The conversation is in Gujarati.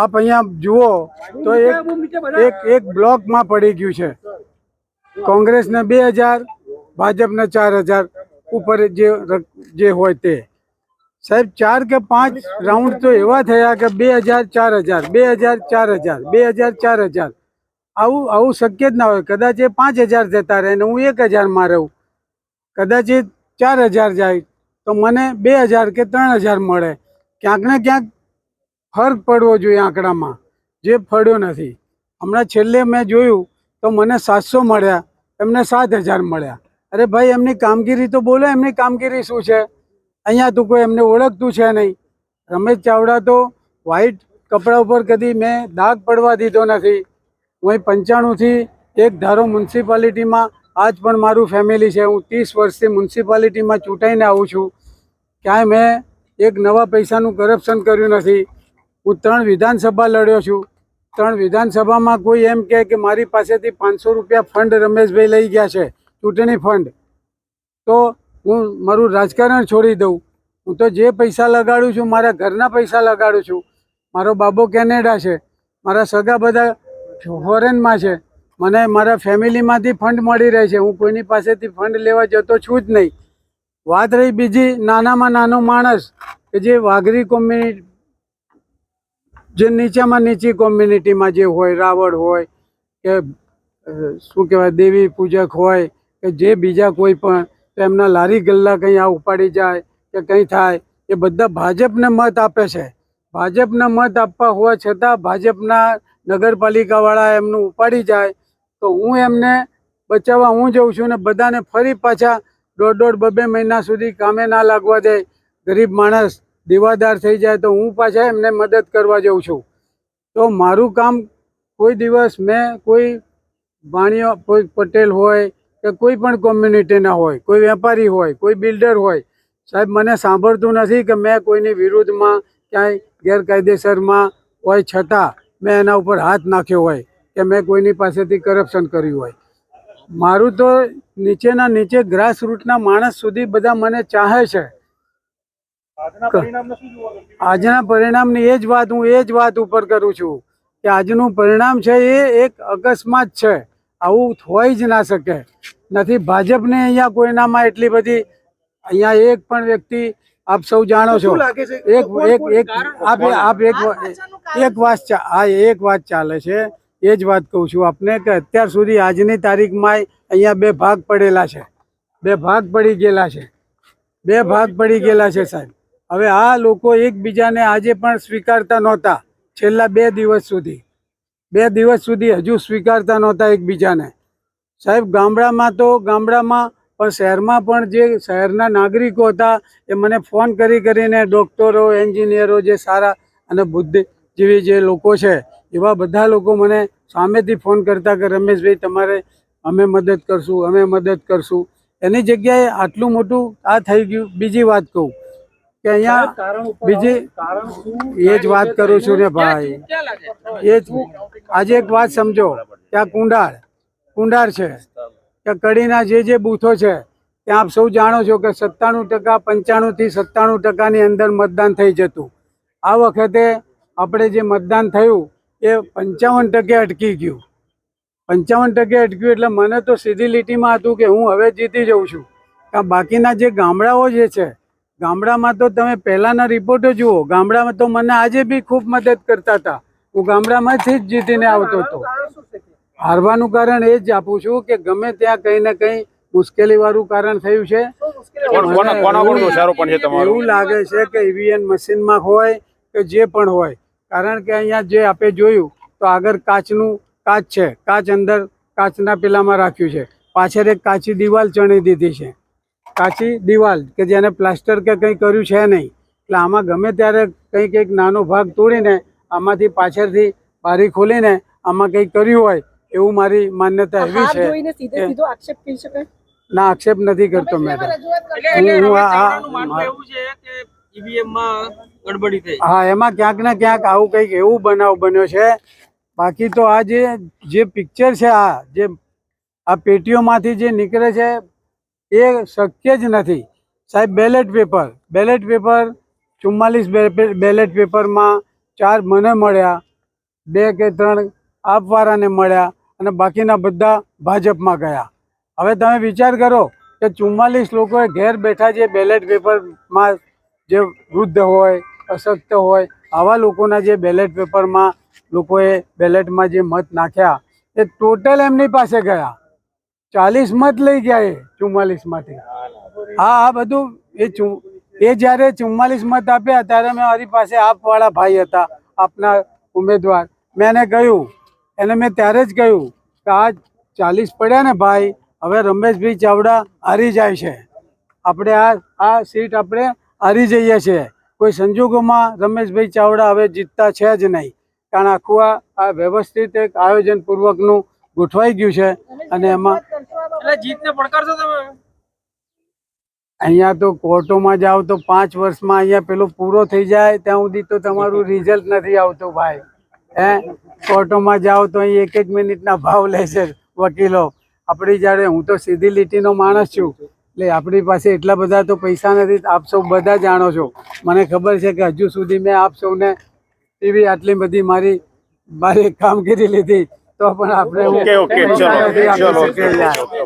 આપ અહીંયા જુઓ તો એક એક એક બ્લોકમાં પડી ગયું છે. કોંગ્રેસને બે હજાર ભાજપને ચાર હજાર ઉપર જે જે હોય તે. સાહેબ ચાર કે પાંચ રાઉન્ડ તો એવા થયા કે બે હજાર ચાર હજાર બે હજાર ચાર હજાર બે હજાર ચાર હજાર. આવું આવું શક્ય જ ના હોય. કદાચ એ પાંચ હજાર જતા રહે ને હું એક હજારમાં રહું. કદાચ એ ચાર હજાર જાય તો મને બે હજાર કે ત્રણ હજાર મળે. ક્યાંક ને ક્યાંક ફરક પડવો જોઈએ આંકડામાં. જે ફળ્યો નથી. હમણાં છેલ્લે મેં જોયું તો મને સાતસો મળ્યા, એમને સાત હજાર મળ્યા. અરે ભાઈ, એમની કામગીરી તો બોલો, એમની કામગીરી શું છે? અહીંયા તો કોઈ એમને ઓળખતું છે નહીં. રમેશ ચાવડા તો વ્હાઈટ કપડા ઉપર કદી મેં દાગ પડવા દીધો નથી. હું પંચાણુંથી એક ધારો મ્યુનિસિપાલિટીમાં, આજ પણ મારું ફેમિલી છે. હું ત્રીસ વર્ષથી મ્યુનિસિપાલિટીમાં ચૂંટાઈને આવું છું. ક્યાંય મેં એક નવા પૈસાનું કરપ્શન કર્યું નથી. હું ત્રણ વિધાનસભા લડ્યો છું. ત્રણ વિધાનસભામાં કોઈ એમ કહે કે મારી પાસેથી પાંચસો રૂપિયા ફંડ રમેશભાઈ લઈ ગયા છે, ચૂંટણી ફંડ. તો હું મારું રાજકારણ છોડી દઉં. હું તો જે પૈસા લગાડું છું, મારા ઘરના પૈસા લગાડું છું. મારો બાબો કેનેડા છે, મારા સગા બધા ફોરેનમાં છે. મને મારા ફેમિલીમાંથી ફંડ મળી રહે છે, હું કોઈની પાસેથી ફંડ લેવા જતો છું જ નહીં. વાત રહી બીજી, નાનામાં નાનો માણસ કે જે વાઘરી કોમ્યુનિટી જે નીચામાં નીચી કોમ્યુનિટીમાં જે હોય, રાવળ હોય, કે શું કહેવાય, દેવી પૂજક હોય, કે જે બીજા કોઈ પણ એમના લારી ગલ્લા કંઈ આ ઉપાડી જાય, કે કંઈ થાય, એ બધા ભાજપને મત આપે છે. ભાજપને મત આપવા હોવા છતાં ભાજપના નગરપાલિકાવાળા એમનું ઉપાડી જાય, તો હું એમને બચાવવા હું જઉં છું ને બધાને ફરી પાછા દોઢ દોઢ બબે મહિના સુધી કામે ના લાગવા દે. ગરીબ માણસ દીવાદાર થઈ જાય તો હું પાછા એમને મદદ કરવા જઉં છું. તો મારું કામ કોઈ દિવસ મેં કોઈ વાણિયો, કોઈ પટેલ હોય કે કોઈ પણ કોમ્યુનિટીના હોય, કોઈ વેપારી હોય, કોઈ બિલ્ડર હોય, સાહેબ મને સાંભળતું નથી કે મેં કોઈની વિરુદ્ધમાં ક્યાંય ગેરકાયદેસરમાં હોય છતાં મેં એના ઉપર હાથ નાખ્યો હોય કે મેં કોઈની પાસેથી કરપ્શન કર્યું હોય. મારું તો નીચેના નીચે ગ્રાસ રૂટના માણસ સુધી બધા મને ચાહે છે. આજના પરિણામની એ જ વાત હું એ જ વાત ઉપર કરું છું કે આજનું પરિણામ છે એ એક અકસ્માત છે. આવું હોય જ ના શકે. નથી ભાજપને અહીંયા કોઈનામાં એટલી બધી અહીંયા એક પણ વ્યક્તિ આપ સૌ જાણો છો. એક એક એક આપ આપ એક એક વાત આ હા એક વાત ચાલે છે. એ જ વાત કહું છું આપને કે અત્યાર સુધી આજની તારીખમાં અહીંયા બે ભાગ પડેલા છે. બે ભાગ પડી ગયેલા છે. બે ભાગ પડી ગયેલા છે સાહેબ. હવે આ લોકો એકબીજાને આજે પણ સ્વીકારતા નહોતા, છેલ્લા બે દિવસ સુધી. બે દિવસ સુધી હજુ સ્વીકારતા નહોતા એકબીજાને. સાહેબ, ગામડામાં તો, ગામડામાં, પણ શહેરમાં પણ જે શહેરના નાગરિકો હતા, એ મને ફોન કરી કરીને ડૉક્ટરો, એન્જિનિયરો જે સારા અને બુદ્ધિ જેવી જે લોકો છે, એવા બધા લોકો મને સામેથી ફોન કરતા કે, રમેશભાઈ, તમારે અમે મદદ કરશું, અમે મદદ કરશું. એની જગ્યાએ આટલું મોટું આ થઈ ગયું. બીજી વાત કહું કે અહીંયા બીજી એ જ વાત કરું છું ને ભાઈ. એ જ આજે એક વાત સમજો કે આ કુંડાળ કુંડાળ છે. કે કડીના જે જે બૂથો છે ત્યાં આપ સૌ જાણો છો કે સત્તાણું ટકા પંચાણુંથી સત્તાણું ટકાની અંદર મતદાન થઈ જતું. આ વખતે આપણે જે મતદાન થયું એ પંચાવન ટકે અટકી ગયું. પંચાવન ટકે અટક્યું એટલે મને તો સીધી લીટીમાં હતું કે હું હવે જીતી જઉં છું. બાકીના જે ગામડાઓ જે છે ગામડામાં તો તમે પહેલાંના રિપોર્ટો જુઓ. ગામડામાં તો મને આજે બી ખૂબ મદદ કરતા હતા. હું ગામડામાંથી જ જીતીને આવતો હતો. હારવાનું કારણ એ જ આપું છું કે ગમે ત્યાં કંઈ ને કંઈ મુશ્કેલી વાળું કારણ થયું છે. એવું લાગે છે કે ઈવીએમ મશીનમાં હોય કે જે પણ હોય. કારણ કે અહીંયા જે આપે જોયું તો આગળ કાચનું કાચ છે. કાચ અંદર કાચના પેલામાં રાખ્યું છે. પાછળ એક કાચી દિવાલ ચણી દીધી છે. કાચી દિવાલ કે જેને પ્લાસ્ટર કે કંઈ કર્યું છે નહીં. એટલે આમાં ગમે ત્યારે કંઈક કંઈક નાનો ભાગ તોડીને આમાંથી પાછળથી બારી ખોલીને આમાં કંઈક કર્યું હોય એવું મારી માન્યતા એવી છે. જોઈને સીધે કે- સીધો આક્ષેપ કરી શકાય? ના આક્ષેપ નથી કરતો મેડમ. હા એમાં ક્યાંક ને ક્યાંક આવું કંઈક એવું બનાવ બન્યો છે. બાકી તો આ જે જે પિક્ચર છે આ જે આ પેટીઓમાંથી જે નીકળે છે એ શક્ય જ નથી. સાહેબ બેલેટ પેપર બેલેટ પેપર ચુમ્માલીસ બેલેટ પેપરમાં ચાર મને મળ્યા, બે કે ત્રણ આપવાળાને મળ્યા અને બાકીના બધા ભાજપમાં ગયા. હવે તમે વિચાર કરો કે ચુમ્માલીસ લોકોએ ઘેર બેઠા જે બેલેટ પેપરમાં જે વૃદ્ધ હોય, અશક્ત હોય, આવા લોકોના જે બેલેટ પેપરમાં લોકોએ બેલેટમાં જે મત નાખ્યા, એ ટોટલ એમની પાસે ગયા. ચાલીસ મત લઈ ગયા એ. ચુમ્માલીસમાંથી હા આ બધું એ એ જ્યારે ચુમ્માલીસ મત આપ્યા ત્યારે મેં મારી પાસે આપવાળા ભાઈ હતા આપના ઉમેદવાર. મેં એને કહ્યું એને મેં ત્યારે જ કહ્યું કે આ ચાલીસ પડ્યા ને ભાઈ હવે રમેશભાઈ ચાવડા હારી જાય છે. આપણે આ આ સીટ આપણે હારી જઈએ છીએ. કોઈ સંજોગોમાં રમેશભાઈ ચાવડા હવે જીતતા છે જ નહીં. કારણ આખું આ આ વ્યવસ્થિત એક આયોજનપૂર્વકનું ગોઠવાઈ ગયું છે. અને એમાં એટલે જીતને પડકારશો તમે? અહીંયા તો કોર્ટોમાં જાઓ તો પાંચ વર્ષમાં અહીંયા પેલો પૂરો થઈ જાય ત્યાં સુધી તો તમારું રિઝલ્ટ નથી આવતું ભાઈ. હે? કોર્ટોમાં જાઓ તો અહીં એક એક મિનિટના ભાવ લે છે વકીલો. આપણી જ્યારે હું તો સીધી લીટીનો માણસ છું. એટલે આપણી પાસે એટલા બધા તો પૈસા નથી આપ સૌ બધા જાણો છો. મને ખબર છે કે હજુ સુધી મેં આપ સૌને એવી આટલી બધી મારી મારી કામગીરી લીધી તો પણ આપણે